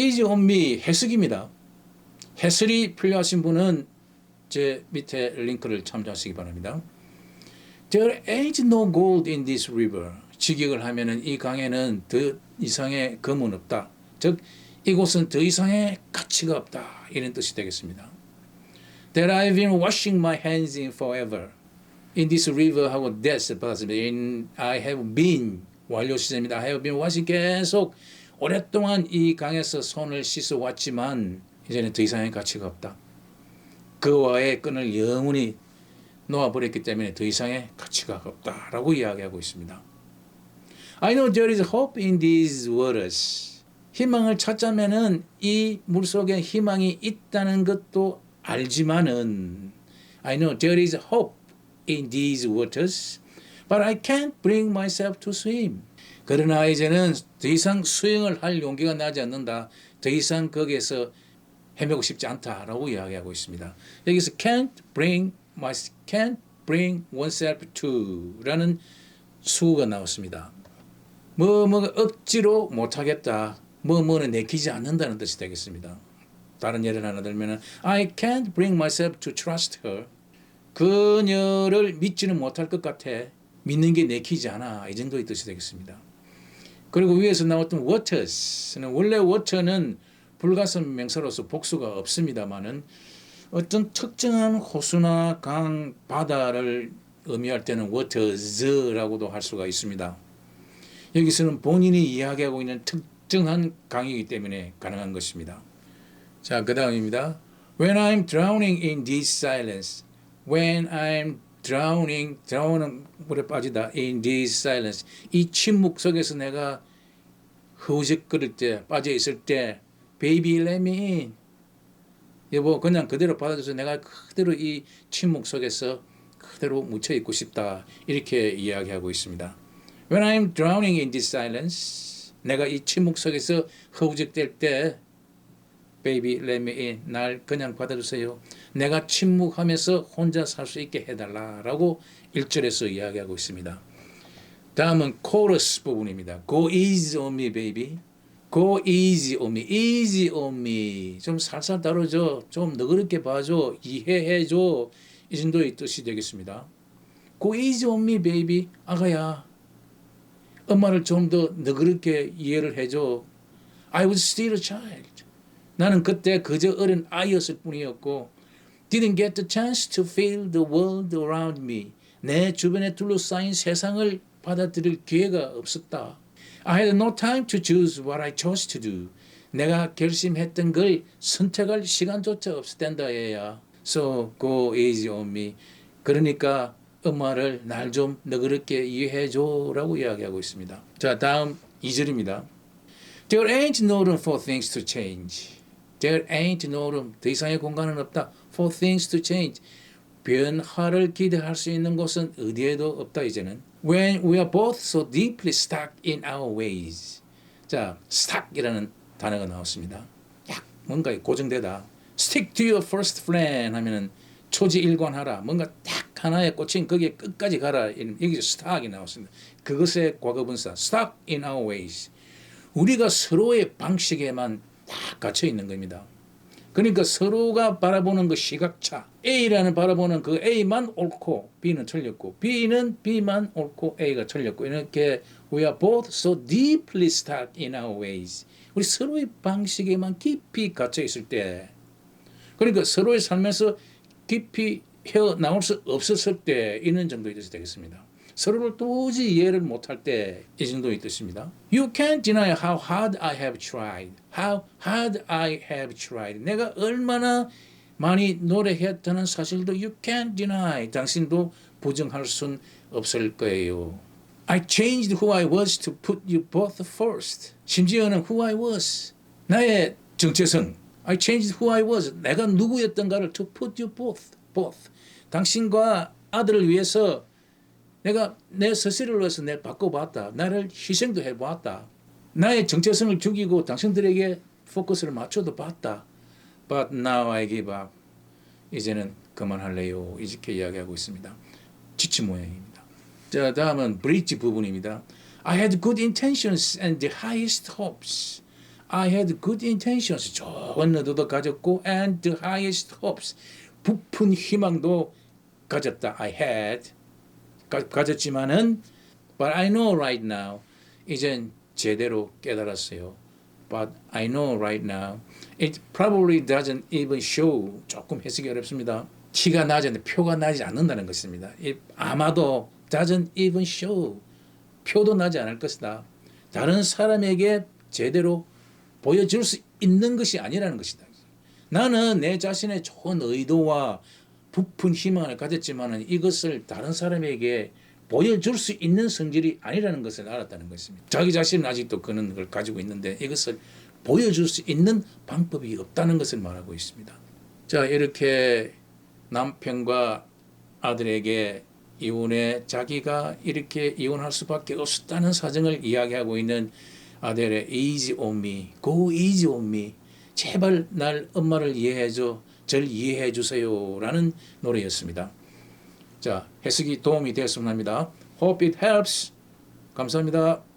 is on me 해석입니다. 해설이 필요하신 분은 제 밑에 링크를 참조하시기 바랍니다. There ain't no gold in this river. 직역을 하면은 이 강에는 더 이상의 금은 없다. 즉 이곳은 더 이상의 가치가 없다. 이런 뜻이 되겠습니다. That I've been washing my hands in forever. In this river 하고 that's 받았습니다. In I have been 완료 시제입니다. I have been washing 계속 오랫동안 이 강에서 손을 씻어 왔지만 이제는 더 이상의 가치가 없다. 그와의 끈을 영원히 놓아버렸기 때문에 더 이상의 가치가 없다라고 이야기하고 있습니다. I know there is hope in these waters. 희망을 찾자면은 이 물속에 희망이 있다는 것도 알지만은 I know there is hope in these waters, but I can't bring myself to swim. 그러나 이제는 더 이상 수영을 할 용기가 나지 않는다. 더 이상 거기에서 헤매고 싶지 않다라고 이야기하고 있습니다. 여기서 can't bring my can't bring oneself to라는 수가 나왔습니다. 뭐 뭐가 억지로 못 하겠다. 뭐 뭐는 내키지 않는다는 뜻이 되겠습니다. 다른 예를 하나 들면은 I can't bring myself to trust her. 그녀를 믿지는 못할 것 같아. 믿는 게 내키지 않아. 이 정도의 뜻이 되겠습니다. 그리고 위에서 나왔던 waters는 원래 water는 불가선 명사로서 복수가 없습니다만은 어떤 특정한 호수나 강, 바다를 의미할 때는 waters라고도 할 수가 있습니다. 여기서는 본인이 이야기하고 있는 특정한 강이기 때문에 가능한 것입니다. 자, 그 다음입니다. When I'm drowning in this silence. When I'm drowning, drowning 물에 빠지다. In this silence. 이 침묵 속에서 내가 허우적거릴 때, 빠져 있을 때, baby let me in. 여보, 그냥 그대로 받아줘서 내가 그대로 이 침묵 속에서 그대로 묻혀 있고 싶다. 이렇게 이야기하고 있습니다. When I'm drowning in this silence, 내가 이 침묵 속에서 허우적될 때, baby let me in. 날 그냥 받아주세요. 내가 침묵하면서 혼자 살 수 있게 해달라라고 1절에서 이야기하고 있습니다. 다음은 코러스 부분입니다. Go easy on me, baby. Go easy on me. Easy on me. 좀 살살 다뤄줘. 좀 너그럽게 봐줘. 이해해줘. 이 정도의 뜻이 되겠습니다. Go easy on me, baby. 아가야. 엄마를 좀 더 너그럽게 이해를 해줘. I was still a child. 나는 그때 그저 어린 아이였을 뿐이었고 didn't get the chance to feel the world around me. 내 주변에 둘러싸인 세상을 받아들일 기회가 없었다. I had no time to choose what I chose to do. 내가 결심했던 걸 선택할 시간조차 없었단다 얘야. So go easy on me. 그러니까 엄마를 날 좀 너그럽게 이해해줘라고 이야기하고 있습니다. 자 다음 2절입니다. There ain't no room for things to change. There ain't no room. 더 이상의 공간은 없다. For things to change. 변화를 기대할 수 있는 곳은 어디에도 없다 이제는. When we are both so deeply stuck in our ways. 자, stuck이라는 단어가 나왔습니다. 약 뭔가 고정되다. Stick to your first plan 하면은 초지일관하라. 뭔가 딱 하나에 꽂힌 거기에 끝까지 가라. 여기서 stuck이 나왔습니다. 그것의 과거분사. stuck in our ways. 우리가 서로의 방식에만 딱 갇혀 있는 겁니다. 그러니까 서로가 바라보는 그 시각차 A라는 바라보는 그 A만 옳고 B는 틀렸고 B는 B만 옳고 A가 틀렸고 이렇게 we are both so deeply stuck in our ways. 우리 서로의 방식에만 깊이 갇혀 있을 때 그러니까 서로의 삶에서 깊이 헤어 나올 수 없었을 때 있는 정도의 뜻이 되겠습니다. 서로를 도저히 이해를 못할 때 이 정도의 뜻입니다. You can't deny how hard I have tried. How hard I have tried. 내가 얼마나 많이 노력했다는 사실도 you can't deny. 당신도 부정할 순 없을 거예요. I changed who I was to put you both first. 심지어는 who I was. 나의 정체성. I changed who I was. 내가 누구였던가를 to put you both. both. 당신과 아들을 위해서 내가 내 스스로를 위해서 내 바꿔봤다. 나를 희생도 해봤다. 나의 정체성을 죽이고 당신들에게 포커스를 맞춰도 봤다. But now I give up. 이제는 그만할래요. 이렇게 이야기하고 있습니다. 지치 모양입니다. 자, 다음은 브릿지 부분입니다. I had good intentions and the highest hopes. I had good intentions. 좋은 의도도 가졌고 and the highest hopes. 부푼 희망도 가졌다. I had 가, 가졌지만은 but I know right now 이젠 제대로 깨달았어요. But I know right now it probably doesn't even show. 조금 해석이 어렵습니다. 나지 않는데 표가 나지 않는다는 것입니다. It 아마도 doesn't even show. 표도 나지 않을 것이다. 다른 사람에게 제대로 보여줄 수 있는 것이 아니라는 것이다. 나는 내 자신의 좋은 의도와 부푼 희망을 가졌지만은 이것을 다른 사람에게 보여줄 수 있는 성질이 아니라는 것을 알았다는 것입니다. 자기 자신은 아직도 그런 걸 가지고 있는데 이것을 보여줄 수 있는 방법이 없다는 것을 말하고 있습니다. 자 이렇게 남편과 아들에게 이혼에 자기가 이렇게 이혼할 수밖에 없었다는 사정을 이야기하고 있는 아델의 easy on me, go easy on me. 제발 날 엄마를 이해해줘, 절 이해해 주세요라는 노래였습니다. 자 해석이 도움이 되었으면 합니다. Hope it helps. 감사합니다.